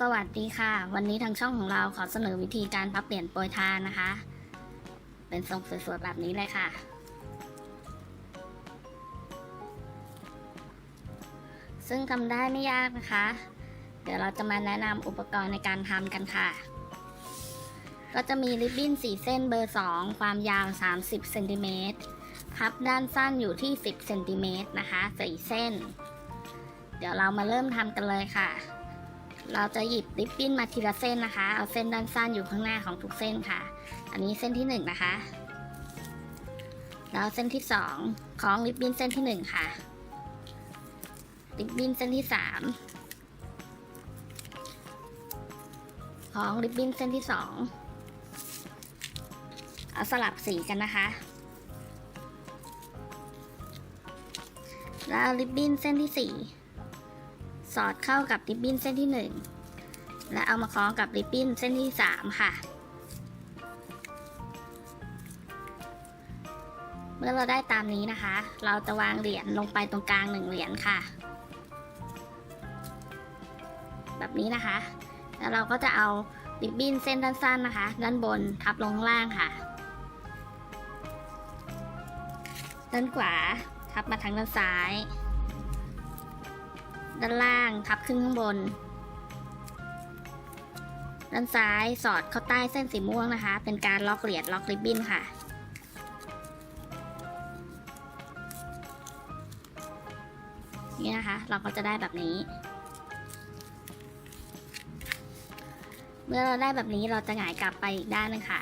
สวัสดีค่ะ วันนี้ทางช่องของเราขอเสนอวิธีการพับเหรียญโปรยทานนะคะ เป็นทรงสวยๆแบบนี้เลยค่ะ ซึ่งทำได้ไม่ยากนะคะ เดี๋ยวเราจะมาแนะนำอุปกรณ์ในการทำกันค่ะ ก็จะมีริบบิ้น4เส้นเบอร์ 2 ความยาว 30เซนติเมตรพับด้านสั้นอยู่ที่ 10เซนติเมตรนะคะ4เส้น เดี๋ยวเรามาเริ่มทำกันเลยค่ะ เราจะหยิบริบบิ้นมาทีละเส้นนะคะ เอาเส้นด้านสั้นอยู่ข้างหน้าของทุกเส้นค่ะ อันนี้เส้นที่1นงนะคะ แล้วเส้นที่2คล้องริบบิ้นเส้นที่ 1 ค่ะ ริบบิ้นเส้นที่3คล้องริบบิ้นเส้นที่ 2 เอาสลับสีกันนะคะ แล้วริบบิ้นเส้นที่ 4 สอดเข้ากับริบบิ้นเส้นที่ 1 และเอามาคล้องกับริบบิ้นเส้นที่ 3 ค่ะ เมื่อเราได้ตามนี้นะคะ เราจะวางเหรียญลงไปตรงกลางหนึ่งเหรียญค่ะ แบบนี้นะคะ แล้วเราก็จะเอาริบบิ้นเส้นด้านสั้นนะคะ ด้านบนทับลงข้างล่างค่ะ ด้านขวาทับมาทางด้านซ้าย ด้านล่างทับขึ้นข้างบน ด้านซ้ายสอดเข้าใต้เส้นสีม่วงนะคะ เป็นการล็อกเหรียญล็อกริบบิ้นค่ะ นี่นะคะ เราก็จะได้แบบนี้ เมื่อเราได้แบบนี้เราจะหงายกลับไปอีกด้านนึงค่ะ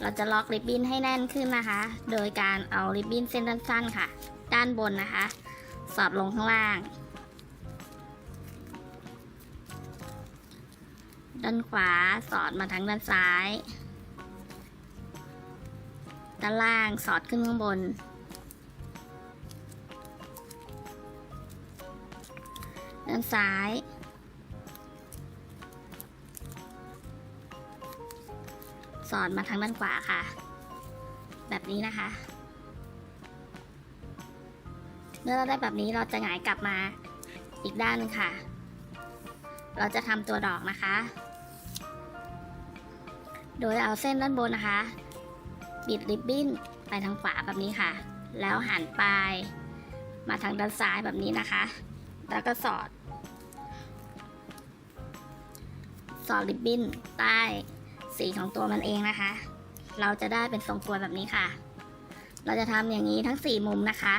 เราจะล็อกริบบิ้นให้แน่นขึ้นนะคะ โดยการเอาริบบิ้นเส้นด้านสั้นค่ะ ด้านบนนะคะ สอดลงข้างล่าง ด้านขวาสอดมาทางด้านซ้าย ด้านล่างสอดขึ้นข้างบน ด้านซ้าย สอดมาทางด้านขวาค่ะ แบบนี้นะคะ เมื่อเราได้แบบนี้เราจะหงายกลับมาอีกด้านหนึงค่ะ เราจะทำตัวดอกนะคะ โดยเอาเส้นด้านบนนะคะ บิดริบบิ้นไปทางขวาแบบนี้ค่ะ แล้วหันปลายมาทางด้านซ้ายแบบนี้นะคะ แล้วก็สอด สอดริบบิ้นใต้สีของตัวมันเองนะคะ เราจะได้เป็นทรงกลวยแบบนี้ค่ะ เราจะทำอย่างนี้ทั้ง 4 มุมนะคะ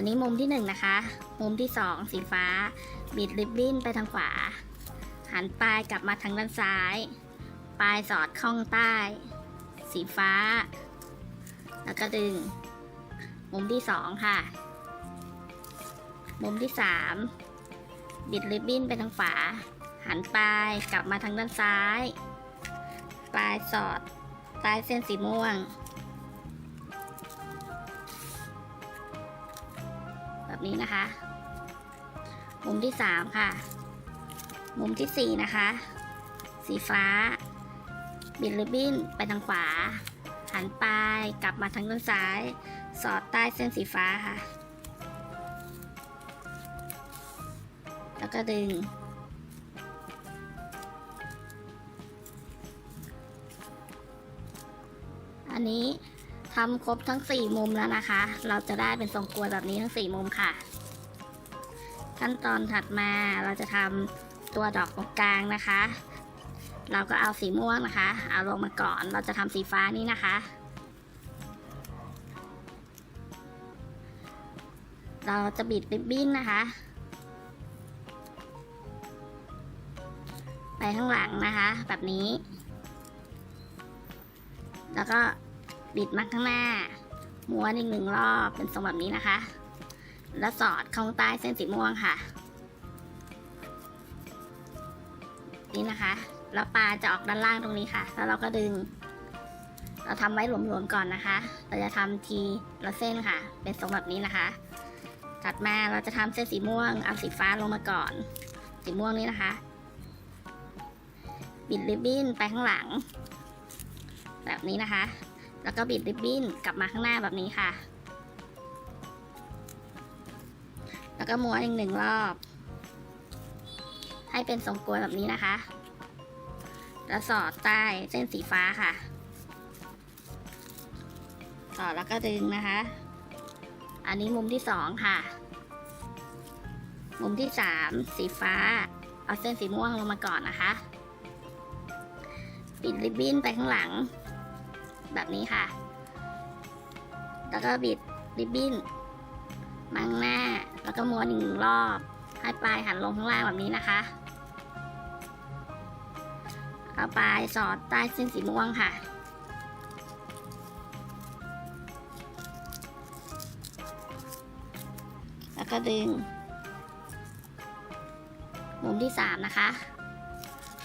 อันนี้มุมที่1นะคะ มุมที่ 2 สีฟ้า บิดริบบิ้นไปทางขวา หันปลายกลับมาทางด้านซ้าย ปลายสอดข้องใต้ สีฟ้า แล้วก็ดึง มุมที่ 2 ค่ะ มุมที่ 3 บิดริบบิ้นไปทางขวา หันปลายกลับมาทางด้านซ้าย ปลายสอดใต้เส้นสีม่วง นี้นะคะ มุมที่3ค่ะ มุมที่4นะคะ สีฟ้า บิดริบบิ้นไปทางขวา หันปลายกลับมาทางด้านซ้าย สอดใต้เส้นสีฟ้าค่ะ แล้วก็ดึงอันนี้ ทำครบทั้ง 4 มุมแล้วนะคะ เราจะได้เป็นทรงกลวยแบบนี้ทั้ง 4 มุมค่ะ ขั้นตอนถัดมาเราจะทำตัวดอกตรงกลางนะคะ เราก็เอาสีม่วงนะคะ เอาลงมาก่อน เราจะทำสีฟ้านี้นะคะ เราจะบิดริบบิ้นนะคะ ไปข้างหลังนะคะ แบบนี้ แล้วก็ บิดมาข้างหน้า ม้วนอีกหนึ่งรอบเป็นทรงแบบนี้นะคะ แล้วสอดเข้าใต้เส้นสีม่วงค่ะ นี่นะคะ แล้วปลาจะออกด้านล่างตรงนี้ค่ะ แล้วเราก็ดึง เราทำไว้หลวมๆก่อนนะคะ เราจะทำทีละเส้นค่ะ เป็นทรงแบบนี้นะคะถัดมาเราจะทำเส้นสีม่วงเอาสีฟ้าลงมาก่อน สีม่วงนี้นะคะ บิดริบบิ้นไปข้างหลัง แบบนี้นะคะ แล้วก็บิดริบบิ้นกลับมาข้างหน้าแบบนี้ค่ะ แล้วก็ม้วนอีกหนึ่งรอบ ให้เป็นทรงกลวยแบบนี้นะคะ แล้วสอดใต้เส้นสีฟ้าค่ะ สอดแล้วก็ดึงนะคะ อันนี้มุมที่สองค่ะ มุมที่สามสีฟ้า เอาเส้นสีม่วงลงมาก่อนนะคะ ปิดริบบิ้นไปข้างหลัง แบบนี้ค่ะ แล้วก็บิดริบบิ้นมาข้างหน้า แล้วก็ม้วนหนึ่งรอบ ให้ปลายหันลงข้างล่างแบบนี้นะคะ เอาปลายสอดใต้เส้นสีม่วงค่ะแล้วก็ดึง มุมที่สามนะคะ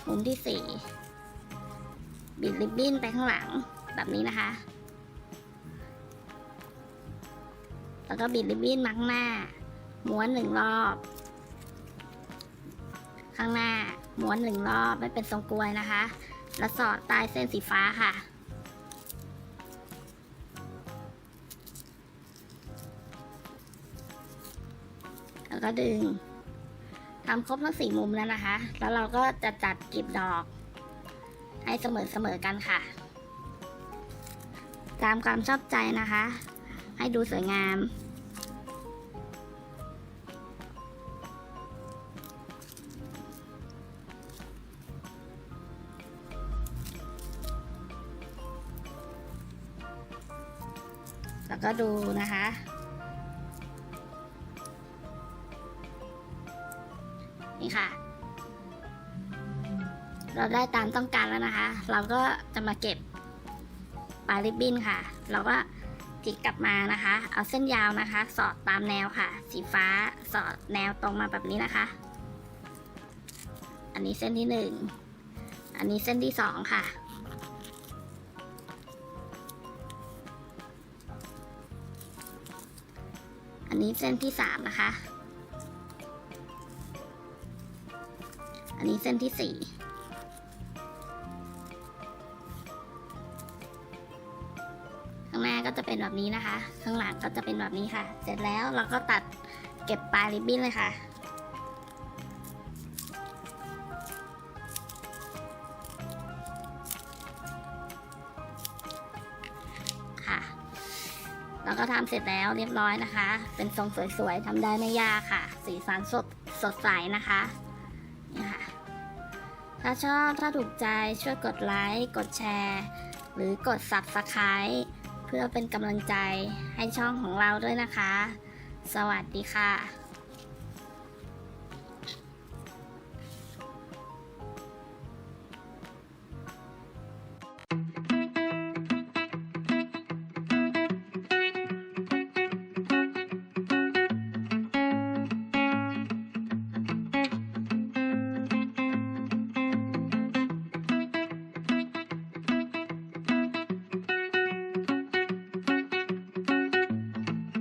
มุมที่สี่บิดริบบิ้นไปข้างหลัง แบบนี้นะคะ แล้วก็บิดริบบิ้นมาข้างหน้า ม้วนหนึ่งรอบ ข้างหน้า ม้วนหนึ่งรอบไม่เป็นทรงกลวยนะคะ แล้วสอดใต้เส้นสีฟ้าค่ะแล้วก็ดึงทำครบทั้งสี่มุมแล้วนะคะ แล้วเราก็จะจัดกลีบดอก ให้เสมอเสมอกันค่ะ ตามความชอบใจนะคะ ให้ดูสวยงาม แล้วก็ดูนะคะนี่ค่ะ เราได้ตามต้องการแล้วนะคะ เราก็จะมาเก็บ ปลายริบบิ้นค่ะ เราก็จิกกลับมานะคะ เอาเส้นยาวนะคะ สอดตามแนวค่ะ สีฟ้าสอดแนวตรงมาแบบนี้นะคะ อันนี้เส้นที่หนึ่งอันนี้เส้นที่สองค่ะอันนี้เส้นที่สามนะคะ อันนี้เส้นที่สี่ ก็จะเป็นแบบนี้นะคะ ข้างหลังก็จะเป็นแบบนี้ค่ะ เสร็จแล้วเราก็ตัดเก็บปลายริบบิ้นเลยค่ะค่ะแล้วก็ทำเสร็จแล้วเรียบร้อยนะคะ เป็นทรงสวยๆทำได้ไม่ยากค่ะ สีสันสดสดใสนะคะนี่ค่ะ ถ้าชอบถ้าถูกใจช่วยกดไลค์ กดแชร์ หรือกด Subscribe เพื่อเป็นกำลังใจให้ช่องของเราด้วยนะคะ สวัสดีค่ะ